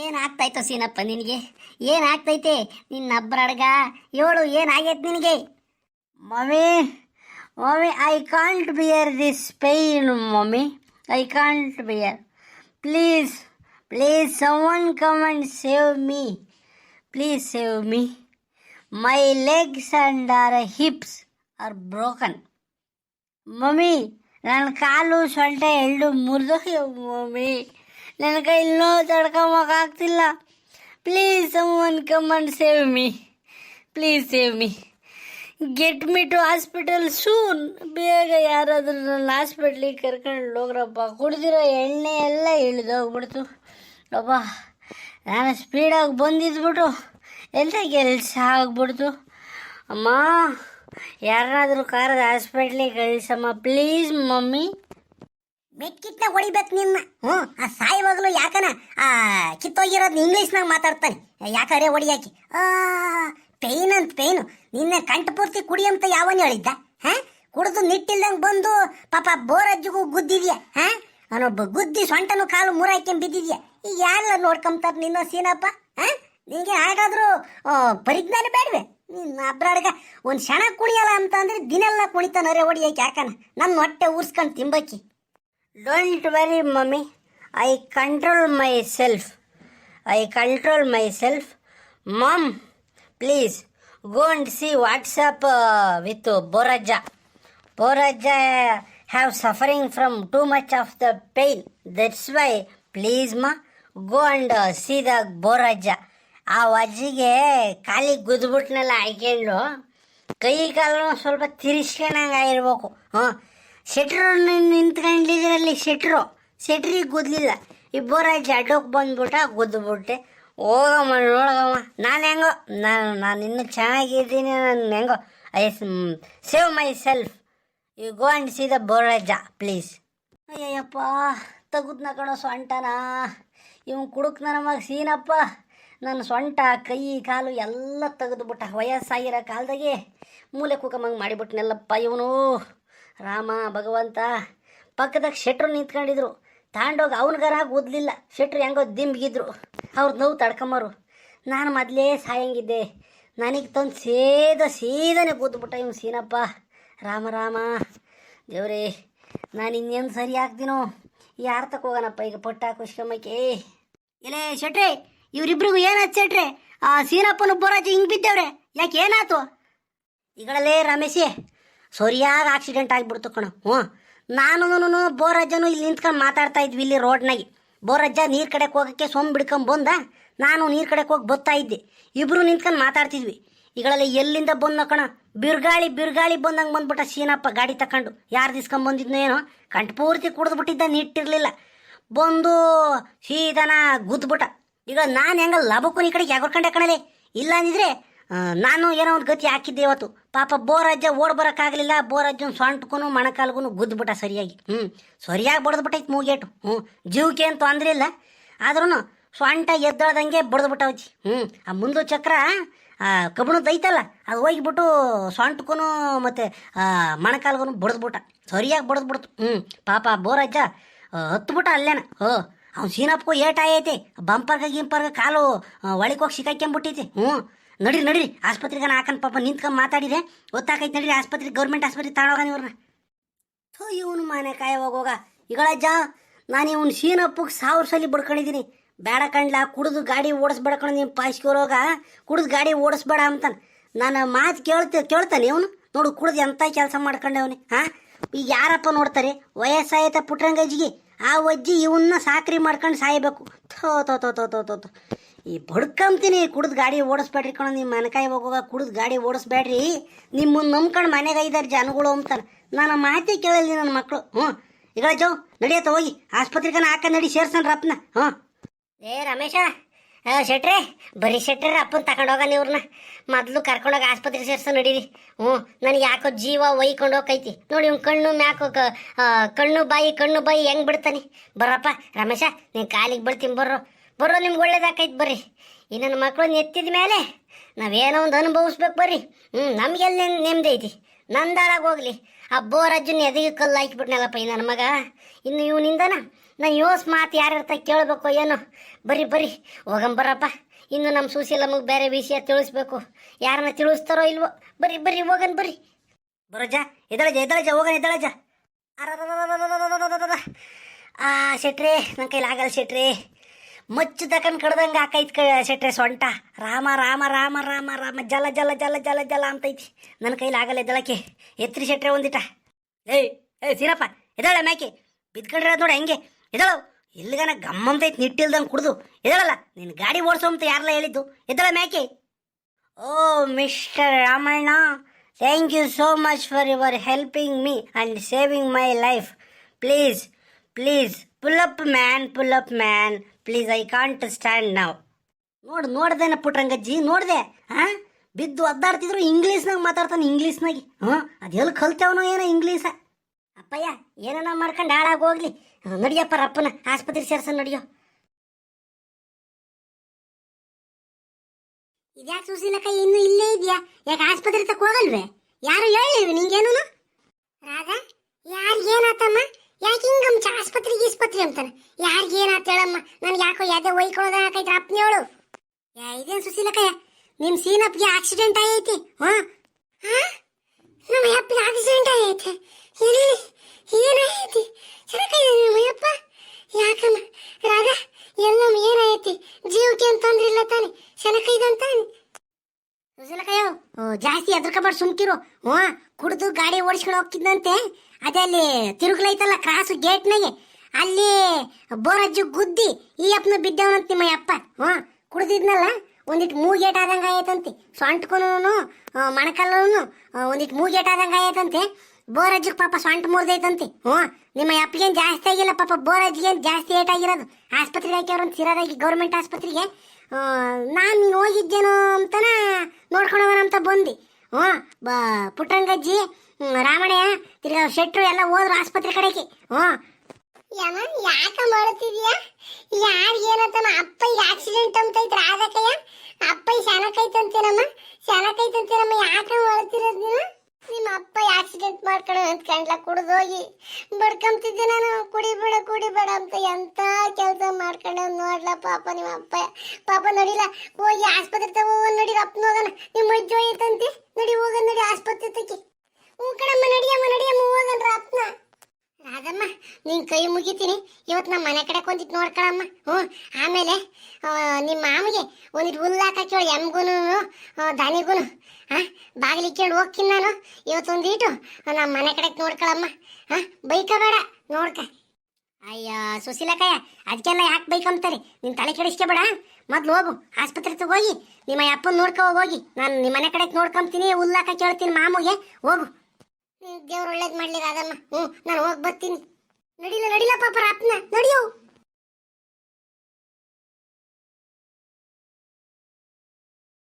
ಏನಾಗ್ತೈತೋ ಸೀನಪ್ಪ ನಿನಗೆ? ಏನಾಗ್ತೈತೆ ನಿನ್ನ ಅಬ್ರಡ್ಗ ಏಳು ಏನಾಗೈತೆ ನಿನಗೆ? Mummy mummy I can't bear this pain mummy. I can't bear please please someone come and save me please save me my legs and are hips are broken mummy, ನನ್ನ ಕಾಲು ಸೊಂಟ ಎರಡು ಮುರಿದೋಗ್ಯವ ಮಮ್ಮಿ. ನನ್ನ ಕೈಲಿ ನೋವು ತಡ್ಕೊಂಬಕ್ಕಾಗ್ತಿಲ್ಲ please someone come and save me please save me get me to hospital soon ಬೇಗ ಯಾರಾದರೂ ನನ್ನ ಹಾಸ್ಪಿಟ್ಲಿಗೆ ಕರ್ಕೊಂಡು ಹೋಗ್ರಪ್ಪ. ಕುಡಿದಿರೋ ಎಣ್ಣೆ ಎಲ್ಲ ಇಳಿದೋಗ್ಬಿಡ್ತು ಅಪ್ಪ ನಾನು ಸ್ಪೀಡಾಗಿ ಬಂದಿದ್ಬಿಟ್ಟು ಎಲ್ಲ ಕೆಲಸ ಆಗ್ಬಿಡ್ತು. ಅಮ್ಮ, ಯಾರಾದರೂ ಕಾರದ ಹಾಸ್ಪಿಟ್ಲಿಗೆ ಕಳಿಸಮ್ಮ. Please mummy. ಮೆಕ್ಕಿಟ್ನ ಹೊಡಿಬೇಕು ನಿನ್ನ. ಹ್ಞೂ, ಆ ಸಾಯುವಾಗಲೂ ಯಾಕನ? ಆ ಕಿತ್ತೋಗಿರೋದು ಇಂಗ್ಲೀಷ್ನಾಗ ಮಾತಾಡ್ತಾನೆ. ಯಾಕರೆ ಹೊಡಿಯಾಕಿ? ಆ, ಪೇಯ್ನ್ ಅಂತ ಪೇಯ್ನು. ನಿನ್ನೆ ಕಂಠಪೂರ್ತಿ ಕುಡಿ ಅಂತ ಯಾವನ್ ಹೇಳಿದ್ದ? ಹಾ? ಕುಡಿದು ನಿಟ್ಟಿಲ್ದಂಗೆ ಬಂದು ಪಾಪ ಬೋರಜ್ಜಿಗೂ ಗುದ್ದಿದ್ಯಾ? ಹಾ? ಅವನೊಬ್ಬ ಗುದ್ದಿ ಸೊಂಟನು ಕಾಲು ಮುರಾಯ್ಕೊಂಡ್ ಬಿದ್ದಿದ್ಯಾ? ಈಗ ಯಾರೆಲ್ಲ ನೋಡ್ಕೊಂತಾರ ನಿನ್ನ ಸೀನಪ್ಪ? ಹಾ? ನಿಂಗೆ ಹಾಗಾದ್ರೂ ಪರಿಜ್ಞಾನ ಬೇಡವೆ. ನಿನ್ನ ಅಬ್ರಾಡ್ಗ ಒಂದು ಕ್ಷಣ ಕುಣಿಯಲ್ಲ ಅಂತ ಅಂದ್ರೆ ದಿನೆಲ್ಲ ಕುಣಿತಾನರೆ ಹೊಡಿಯಾಕಿ ಯಾಕನ? ನನ್ನ ಹೊಟ್ಟೆ ಊರ್ಸ್ಕೊಂಡು ತಿಂಬಕ್ಕಿ don't worry mummy I control myself I control myself mum please go and see what's up with Borajja Borajja have suffering from too much of the pain that's why please ma go and see the Borajja ಆ ಅಜ್ಜಿಗೆ ಕಾಲಿಗೆ ಗುದ್ಬಿಟ್ನೆಲ್ಲ ಹಾಕ್ಕೊಂಡು ಕೈ ಕಾಲು ಸ್ವಲ್ಪ ತಿರ್ಸ್ಕೊಂಡಂಗೆ ಆಗಿರ್ಬೇಕು ಹಾಂ ಶೆಟ್ರು ನಿಂತ್ಕೊಂಡಿದ್ರಲ್ಲಿ ಶೆಟ್ರು. ಶೆಟ್ರಿಗೆ ಗುದ್ಲಿಲ್ಲ ಇಬ್ಬರ ಅಡ್ಡೋಕೆ ಬಂದ್ಬಿಟ್ಟ ಗುದ್ದುಬಿಟ್ಟೆ ಹೋಗಮ್ಮ, ನೋಡಗಮ್ಮ. ನಾನು ಹೆಂಗೋ ನಾನು ನಾನು ಇನ್ನೂ ಚೆನ್ನಾಗಿದ್ದೀನಿ ನಾನು ಹೆಂಗೋ. I save myself. You go and see the Boraja, please. ಅಯ್ಯಯ್ಯಪ್ಪ, ತಗುದ್ನ ಕಣೋ ಸೊಂಟನ ಇವನು ಕುಡುಕ್ ನನ್ನ ಮಗ ಸೀನಪ್ಪ. ನನ್ನ ಸೊಂಟ ಕೈ, ಕಾಲು ಎಲ್ಲ ತೆಗೆದುಬಿಟ್ಟ. ವಯಸ್ಸಾಗಿರೋ ಕಾಲದಾಗೆ ಮೂಲೆ ಕುಕಮಂಗೆ ಮಾಡಿಬಿಟ್ನಲ್ಲಪ್ಪ ಇವನು. ರಾಮ, ಭಗವಂತ. ಪಕ್ಕದಾಗ ಶೆಟ್ರು ನಿಂತ್ಕೊಂಡಿದ್ರು. ತಾಂಡೋಗಿ ಅವನಿಗಾರ ಓದ್ಲಿಲ್ಲ. ಶೆಟ್ರು ಹೆಂಗೋ ದಿಂಬಿಗಿದ್ರು ಅವ್ರು ನೋವು ತಡ್ಕೊಂಬರು ನಾನು ಮೊದಲೇ ಸಾಯಂಗಿದ್ದೆ. ನನಗೆ ತಂದು ಸೇದ ಸೀದನೆ ಕೂತ್ಬಿಟ್ಟ ಇವ್ನು ಸೀನಪ್ಪ. ರಾಮ ರಾಮ. ದೇವ್ರೇ, ನಾನು ಇನ್ನೇನು ಸರಿ ಹಾಕ್ತೀನೋ ಯಾರು ತಕೋಗನಪ್ಪ ಈಗ ಪಟ್ಟ ಏ ಇಲ್ಲೇ ಶೆಟ್ರಿ, ಇವರಿಬ್ರಿಗೂ ಏನಾಯ್ತು ಶೆಟ್ರೆ? ಆ ಸೀನಪ್ಪನ ಬೋರಾಜಿ ಹಿಂಗೆ ಬಿದ್ದವ್ರೆ. ಯಾಕೆ ಏನಾಯ್ತು ಈಗಳಲ್ಲೇ ರಮೇಶೇ ಸರಿಯಾಗಿ ಆಕ್ಸಿಡೆಂಟ್ ಆಗಿಬಿಡ್ತು ಕಣ. ಹ್ಞೂ. ನಾನು ಬೋರಜ್ಜನು ಇಲ್ಲಿ ನಿಂತ್ಕೊಂಡು ಮಾತಾಡ್ತಾ ಇದ್ವಿ ಇಲ್ಲಿ ರೋಡ್ನಾಗೆ. ಬೋರಜ್ಜ ನೀರು ಕಡೆಗೆ ಹೋಗೋಕ್ಕೆ ಸೊಂಬ್ ಬಿಡ್ಕೊಂಡ್ ಬಂದ, ನಾನು ನೀರು ಕಡೆಗೆ ಹೋಗಿ ಬರ್ತಾ ಇದ್ದೆ. ಇಬ್ಬರು ನಿಂತ್ಕೊಂಡು ಮಾತಾಡ್ತಿದ್ವಿ. ಈಗಳಲ್ಲಿ ಎಲ್ಲಿಂದ ಬಂದ ಕಣ. ಬಿರ್ಗಾಳಿ ಬಿರ್ಗಾಳಿ ಬಂದಂಗೆ ಬಂದ್ಬಿಟ್ಟ ಸೀನಪ್ಪ ಗಾಡಿ ತಕೊಂಡು. ಯಾರು ದಿಸ್ಕೊಂಡ್ ಬಂದಿದ್ನೋ ಏನೋ. ಕಂಠಪೂರ್ತಿ ಕುಡಿದ್ಬಿಟ್ಟಿದ್ದ ನೀಟ್ಟಿರಲಿಲ್ಲ. ಬಂದು ಸೀದನ ಗುದ್ದುಬಿಟ್ಟ. ಈಗ ನಾನು ಹೆಂಗ ಲಾಭಕ್ಕೂ ಈ ಕಡೆಗೆ ಕಂಡೆ ಕಣಲೆ. ಇಲ್ಲ ಅಂದಿದ್ರೆ ನಾನು ಏನೋ ಒಂದು ಗತಿ ಹಾಕಿದ್ದೆ ಇವತ್ತು. ಪಾಪ ಬೋರಜ್ಜ ಓಡ್ ಬರೋಕ್ಕಾಗಲಿಲ್ಲ. ಬೋರಜ್ಜನ ಸೊಂಟಕ್ಕೂ ಮೊಣಕಾಲ್ಗೂ ಗುದ್ದುಬಿಟ್ಟ ಸರಿಯಾಗಿ. ಹ್ಞೂ ಸರಿಯಾಗಿ ಬಡ್ದ್ಬಿಟ್ಟೈತೆ ಮೂಗೇಟು. ಹ್ಞೂ ಜೀವಕ್ಕೆ ಏನು ತೊಂದರೆ ಇಲ್ಲ. ಆದ್ರೂ ಸೊಂಟ ಎದ್ದಳ್ದಂಗೆ ಬಡ್ದ್ಬಿಟ್ಟವತಿ ಹ್ಞೂ ಆ ಮುಂದು ಚಕ್ರ ಕಬ್ಬಣದ್ದು ಐತಲ್ಲ, ಅದು ಹೋಗಿಬಿಟ್ಟು ಸೊಂಟಕ್ಕೂ ಮತ್ತು ಮೊಣಕಾಲ್ಗೂ ಬಡ್ದುಬಿಟ್ಟ. ಸರಿಯಾಗಿ ಬಡ್ದ್ಬಿಡ್ತು. ಹ್ಞೂ ಪಾಪ ಬೋರಜ್ಜ ಹತ್ಬಿಟ್ಟ ಅಲ್ಲೇನ. ಹೋ, ಅವ್ನು ಸೀನಪ್ಪಗೂ ಏಟಾಯೈತೆ. ಬಂಪರ್ಗ ಗಿಂಪರ್ಗ ಕಾಲು ಒಳಗೆ ಹೋಗಿ ಸಿಕ್ಕಾಕ್ಯಂಬಿಟ್ಟೈತೆ. ಹ್ಞೂ ನಡೀರಿ ನಡೀರಿ. ಆಸ್ಪತ್ರೆಗೆ ಹಾಕನ್ ಪಾಪ ನಿಂತ್ಕೊಂಡು ಮಾತಾಡಿದೆ. ಗೊತ್ತಾಕೈತೆ ನಡೀರಿ, ಆಸ್ಪತ್ರೆಗೆ ಗೌರ್ಮೆಂಟ್ ಆಸ್ಪತ್ರೆ ತಾಳೋಗ ಇವ್ರನ್ನ ಥೋ, ಇವನು ಮಾನೆ ಕಾಯ ಹೋಗೋಗ ಈಗಳಜ್ಜ ನಾನು ಇವನು ಸೀನಪ್ಪಗೆ ಸಾವಿರ ಸಲ ಬಡ್ಕೊಂಡಿದ್ದೀನಿ ಬೇಡ ಕಣ್ಲ, ಕುಡಿದು ಗಾಡಿ ಓಡಿಸ್ಬೇಡ ಕಣ ನೀವು ಪಾಯ್ಸ್ಕೊರೋಗ ಕುಡಿದು ಗಾಡಿ ಓಡಿಸ್ಬೇಡ ಅಂತಾನೆ. ನಾನು ಮಾತು ಕೇಳ್ತ, ಕೇಳ್ತಾನೆ ಇವನು. ನೋಡು, ಕುಡಿದು ಎಂತ ಕೆಲಸ ಮಾಡ್ಕೊಂಡವನಿ ಹಾಂ? ಈಗ ಯಾರಪ್ಪ ನೋಡ್ತಾರೆ? ವಯಸ್ಸಾಯ್ತ ಪುಟ್ರಂಗಜ್ಜಿಗೆ ಆ ಅಜ್ಜಿ ಇವನ್ನ ಸಾಕ್ರಿ ಮಾಡ್ಕೊಂಡು ಸಾಯಬೇಕು. ಥೋ ಥೋ ಥೋ ಥೋ ಥೋ ಥೋ. ಈ ಬಡ್ಕಂತೀನಿ, ಕುಡ್ದು ಗಾಡಿ ಓಡಿಸ್ಬೇಡ್ರಿ ಕಣ ನಿಮ್ಮ ಮನೆಕಾಯಿ ಹೋಗೋಗ ಕುಡ್ದು ಗಾಡಿ ಓಡಿಸ್ಬೇಡ್ರಿ. ನಿಮ್ಮನ್ನು ನಂಬ್ಕೊಂಡು ಮನೆಗೆ ಐದಾರು ಜನಗಳು ಅಂತ ನಾನು ಮಾತಿ ಕೇಳಲಿ ನನ್ನ ಮಕ್ಕಳು ಹ್ಞೂ. ಈಗ ಜೋ ನಡಿಯತ್ತ ಹೋಗಿ. ಆಸ್ಪತ್ರೆಗೆ ಹಾಕ ನಡಿ ಸೇರ್ಸನ್ ರಪ್ಪನ ಹ್ಞೂ. ಏ ರಮೇಶ ಶೆಟ್ರೆ, ಬರೀ ಶೆಟ್ರೆ ಅಪ್ಪನ ತಗೊಂಡೋಗ ಇವ್ರನ್ನ ಮೊದಲು ಕರ್ಕೊಂಡೋಗಿ ಆಸ್ಪತ್ರೆ ಸೇರ್ಸ ನಡೀರಿ. ಹ್ಞೂ. ನನಗೆ ಯಾಕೋ ಜೀವ ಒಯ್ಕೊಂಡು ಹೋಗೈತಿ ನೋಡಿ ಇವ್ನು ಕಣ್ಣು ಮ್ಯಾಕೋ ಕಣ್ಣು ಬಾಯಿ ಕಣ್ಣು ಬಾಯಿ ಹೆಂಗ್ ಬಿಡ್ತಾನೆ. ಬರಪ್ಪ, ರಮೇಶ, ನೀನು ಕಾಲಿಗೆ ಬಿಡ್ತೀನಿ ಬರ್ರೋ ಬರೋ ನಿಮ್ಗೆ ಒಳ್ಳೇದಾಕೈತೆ ಬರ್ರಿ. ಇನ್ನು ನನ್ನ ಮಕ್ಕಳನ್ನ ಎತ್ತಿದ ಮೇಲೆ ನಾವೇನೋ ಒಂದು ಅನುಭವಿಸ್ಬೇಕು ಬರ್ರಿ. ಹ್ಞೂ ನಮಗೆಲ್ಲ ನೆಮ್ಮದಿ ಐತಿ. ನಂದಾರಾಗ ಹೋಗ್ಲಿ. ಆ ಬೋರಜ್ಜನ ಎದೆಗೆ ಕಲ್ಲು ಹಾಕಿಬಿಟ್ನಲ್ಲಪ್ಪ ಈ ನನ್ನ ಮಗ? ಇನ್ನು ಇವನಿಂದನ ನಾನು ಯೋಸ್ ಮಾತು ಯಾರ್ಯಾರ ಕೇಳಬೇಕು ಏನೋ? ಬರ್ರಿ ಬರ್ರಿ. ಹೋಗಂಬರಪ್ಪ ಇನ್ನು ನಮ್ಮ ಸುಶೀಲಮ್ಮಗೆ ಬೇರೆ ವಿಷಯ ತಿಳಿಸ್ಬೇಕು. ಯಾರನ್ನ ತಿಳಿಸ್ತಾರೋ ಇಲ್ವೋ? ಬರ್ರಿ ಬರ್ರಿ, ಹೋಗನ್ ಬರ್ರಿ. ಬರೋಜ ಎದಳಜ ಎದಳಜ ಹೋಗನ್ ಎದಳಜ ಆ, ಶೆಟ್ರಿ, ನನ್ನ ಕೈಲಿ ಆಗಲ್ಲ ಶೆಟ್ರಿ. ಮಚ್ಚು ತಕನ್ ಕಡ್ದಂಗೆ ಹಾಕೈತ್ ಕ ಶೆಟ್ರೆ ಸೊಂಟ. ರಾಮ ರಾಮ ರಾಮ ರಾಮ ರಾಮ, ಜಲ ಜಲ ಜಲ ಜಲ ಜಲ ಅಂತೈತಿ. ನನ್ನ ಕೈಲಿ ಆಗಲ್ಲ ಎದ್ದಳಕ್ಕೆ. ಎತ್ರಿ ಶೆಟ್ರೆ ಒಂದಿಟ. ಏಯ್ ಏಯ್, ಸೀರಪ್ಪ ಎದಳ ಮ್ಯಾಕೆ. ಬಿದ್ಕೊಂಡ್ರೆ ನೋಡಿ ಹೆಂಗೆ. ಎದಳು ಎಲ್ಲಿಗನ ಗಮ್ಮಂತೈತಿ ನಿಟ್ಟಿಲ್ದಂಗೆ ಕುಡ್ದು. ಎದಳಲ್ಲ ನಿನ್ನ ಗಾಡಿ ಓಡಿಸೋ ಅಂತ ಯಾರಲ್ಲ ಹೇಳಿದ್ದು? ಎದಳ ಮ್ಯಾಕೆ. ಓ, mister Ramanna thank you so much for your helping me and saving my life please please pull up man pull up man please I can't stand ನಾವು ನೋಡು ನೋಡ್ದೇನ ಪುಟ್ರಂಗಜ್ಜಿ ನೋಡ್ದೆ ಹಾ ಬಿದ್ದು ಒದ್ದಾಡ್ತಿದ್ರು ಇಂಗ್ಲೀಷ್ನಾಗ ಮಾತಾಡ್ತಾನೆ, ಇಂಗ್ಲೀಷ್ನಾಗ. ಹ್ಞೂ ಅದು ಎಲ್ಲಿ ಕಲ್ತೇವನೋ ಏನೋ ಇಂಗ್ಲೀಷ. ಅಪ್ಪಯ್ಯ, ಏನನ ಮಾಡ್ಕೊಂಡು ಹಾಳಾಗಿ ಹೋಗ್ಲಿ. ನಡಿಯಪ್ಪ ರಪ್ಪನ ಆಸ್ಪತ್ರೆ ಸೇರ್ಸ ನಡಿಯೋ. ಇದ್ಯಾಕೆ ಸುಶೀಲಕ್ಕ ಇನ್ನು ಇಲ್ಲೇ ಇದೆಯಾ? ಯಾಕೆ ಆಸ್ಪತ್ರೆ ತಕ್ಕ ಹೋಗಲ್ವೇ? ಯಾರು ಹೇಳಿ ನಿಂಗೇನು ರಾಧಾ, ಯಾರಿಗೇನಾತಮ್ಮ? ಯಾಕೆ ಹಿಂಗಮ್ಮ ಆಸ್ಪತ್ರೆ ಗೀಸ್ಪತ್ರೆ ಅಂತಾನೆ? ಅಂತ ಹೇಳಮ್ಮ? ನನ್ಗೆ ಯಾಕೋ ಯಾವ್ದೇ ಒಯ್ಕೊಳ್ಳೋದ ಹಾಕೈತ್ರ ಅಪ್ನೇವಳು ಯಾ ಇದೇನು ಸುಶೀಲಕ್ಕಯ್ಯ? ನಿಮ್ಮ ಸೀನಪ್ಗೆ ಆಕ್ಸಿಡೆಂಟ್ ಆಗೈತಿ, ಹಾ? ನಮ್ಮ ಅಪ್ಪಗೆ ಆಕ್ಸಿಡೆಂಟ್ ಆಗೈತೆ. ಏನಾಗೈತಿ? ಚೆನ್ನಾಗೈತೆ ನಮ್ಮ ಅಪ್ಪ? ಯಾಕಮ್ಮ? ರಾಧಾ ಎಲ್ಲಮ್ಮ ಏನಾಗೈತಿ? ಜೀವಕ್ಕೆ ಅಂತಂದ್ರಿಲ್ಲ ತಾನೆ. ಚೆನ್ನಾಗೈದಂತಾನೆ ಸುಶೀಲಕಯ್ಯೋ ಜಾಸ್ತಿ ಎದ್ರಕಬಾರ್ದು ಸುಮ್ಕಿರು. ಹ್ಞೂ, ಕುಡಿದು ಗಾಡಿ ಓಡಿಸ್ಕೊಂಡು ಹೋಗ್ತಿದ್ದಂತೆ ಅದೇ ಅಲ್ಲಿ ತಿರುಗ್ಲೈತಲ್ಲ ಕ್ರಾಸು ಗೇಟ್ನಾಗೆ. ಅಲ್ಲಿ ಬೋರಜ್ಜು ಗುದ್ದಿ ಈ ಅಪ್ಪನ ಬಿದ್ದವನಂತ ನಿಮ್ಮ ಅಪ್ಪ. ಹ್ಞೂ, ಕುಡ್ದಿದ್ನಲ್ಲ? ಒಂದಿಟ್ಟು ಮೂಗೇಟ್ ಆದಂಗೆ ಆಯ್ತಂತೆ. ಸೊಂಟ್ಕೊನು ಮಣಕಲ್ಲೂ ಒಂದಿಟ್ಟು ಮೂಗೇಟ್ ಆದಂಗೆ ಆಯ್ತಂತೆ. ಬೋರಜ್ಜಿಗೆ ಪಾಪ ಸೊಂಟ ಮುರಿದೈತಂತೆ. ಹ್ಞೂ ನಿಮ್ಮ ಅಪ್ಪಗೇನು ಜಾಸ್ತಿ ಆಗಿಲ್ಲ ಪಾಪ ಬೋರ್ ಅಜ್ಜಿಗೇನು ಜಾಸ್ತಿ ಏಟ್ ಆಗಿರೋದು. ಆಸ್ಪತ್ರೆಗೆ ಹಾಕ್ಯವ್ರಂತ ಸಿರಾದಾಗಿ ಗೌರ್ಮೆಂಟ್ ಆಸ್ಪತ್ರೆಗೆ. ನಾನು ನೀನು ಹೋಗಿದ್ದೇನೋ ಅಂತನ ನೋಡ್ಕೊಂಡು ಅಂತ ಬಂದು. ಹ್ಞೂ ಬ ಪುಟ್ಟರಂಗಜ್ಜಿ ಹ್ಮ್, ರಾಮಣ್ಣಯ್ಯ ತಿರ್ಗಾ ಶೆಟ್ರು ಎಲ್ಲ ಹೋದ್ರು ಆಸ್ಪತ್ರೆ ಕಡೆಗೆ. ಹ್ಞೂ. ಯಮ್ಮ ಯಾಕ ಮಾಡ್ತಿದ್ಯಾ ಯಾರಿಗೆ ಏನಂತಮ್ಮ ಅಪ್ಪ ಈಗ ಆಕ್ಸಿಡೆಂಟ್ ಅಂತೈತ್ರ ಆದಕಯ್ಯ ಅಪ್ಪ ಶಾನಕೈತಂತೇನಮ್ಮ ಶಾನಕೈತಂತೇನಮ್ಮ ಯಾಕೆ ಮಾಡುತ್ತಿರೋದು ನೀನು? ನಿಮ್ಮ ಅಪ್ಪ ಆಕ್ಸಿಡೆಂಟ್ ಮಾಡ್ಕೊಂಡು ಅಂದ್ಕೊಂಡ್ಲ ಕುಡ್ದೋಗಿ ಬಡ್ಕೊಂತಿದ್ದೆ ನಾನು, ಕುಡಿಬೇಡ ಕುಡಿಬೇಡ ಅಂತ ಎಂತ ಕೆಲಸ ಮಾಡ್ಕೊಂಡು ನೋಡ್ಲ ಪಾಪ ನಿಮ್ಮ ಅಪ್ಪ. ಪಾಪ ನಡಿಲ್ಲ ಹೋಗಿ ಆಸ್ಪತ್ರೆ ತಗೋ ನಡಿ ಅಪ್ಪನ ಹೋಗೋಣ. ನಿಮ್ಮ ಅಜ್ಜಿ ಐತಂತೆ ನಡಿ ಹೋಗೋಣ, ನಡಿ ಆಸ್ಪತ್ರೆ ತಗಿ ಹ್ಞೂ ಕಣಮ್ಮ ನಡಿಯಮ್ಮ ನಡಿಯಮ್ಮ ಹೋಗನ್ರ ಅಪ್ಪನ ರಾಧಮ್ಮ, ನಿನ್ ಕೈ ಮುಗಿತೀನಿ. ಇವತ್ತು ನಮ್ಮ ಮನೆ ಕಡೆ ಒಂದಿಟ್ಟು ನೋಡ್ಕೊಳಮ್ಮ ಹ್ಞೂ, ಆಮೇಲೆ ನಿಮ್ಮ ಮಾಮಿಗೆ ಒಂದಿಟ್ಟು ಹುಲ್ಲು ಹಾಕಿ ಎಮ್ಗೂನು ಹಾ ಹಾಂ ಬಾಗಿಲಿಕ್ಕೊಂಡು ಹೋಗ್ತೀನಿ ನಾನು. ಇವತ್ತೊಂದಿಟ್ಟು ನಮ್ಮ ಮನೆ ಕಡೆ ನೋಡ್ಕೊಳಮ್ಮ ಹಾಂ ಬೈಕ ಬೇಡ ನೋಡ್ಕ. ಅಯ್ಯ, ಸುಶೀಲಕ್ಕಯ್ಯ ಅದಕ್ಕೆಲ್ಲ ಯಾಕೆ ಬೈಕಂತಾರೆ ನಿನ್ ತಲೆ ಕೆಡಿಸ್ಕೋಬೇಡ. ಮೊದ್ಲು ಹೋಗು ಆಸ್ಪತ್ರೆ ಹೋಗಿ, ನಿಮ್ಮ ಅಪ್ಪನ ನೋಡ್ಕೋ ಹೋಗಿ. ನಾನು ನಿಮ್ಮ ಮನೆ ಕಡೆ ನೋಡ್ಕೊಂತೀನಿ ಹುಲ್ಲಾಕ ಕೇಳ್ತೀನಿ ಮಾಮೂಗೆ. ಹೋಗು. ದೇವ್ರು ಒಳ್ಳೇದ್ ಮಾಡ್ಲಿ ರಾಧಮ್ಮ ಹ್ಮ್ ನಾನು ಹೋಗಿ ಬರ್ತೀನಿ. ನಡಿಲ್ಲ ನಡಿಲ್ಲ ಪಾಪ ರಾತ್ನ ನಡಿಯೋ.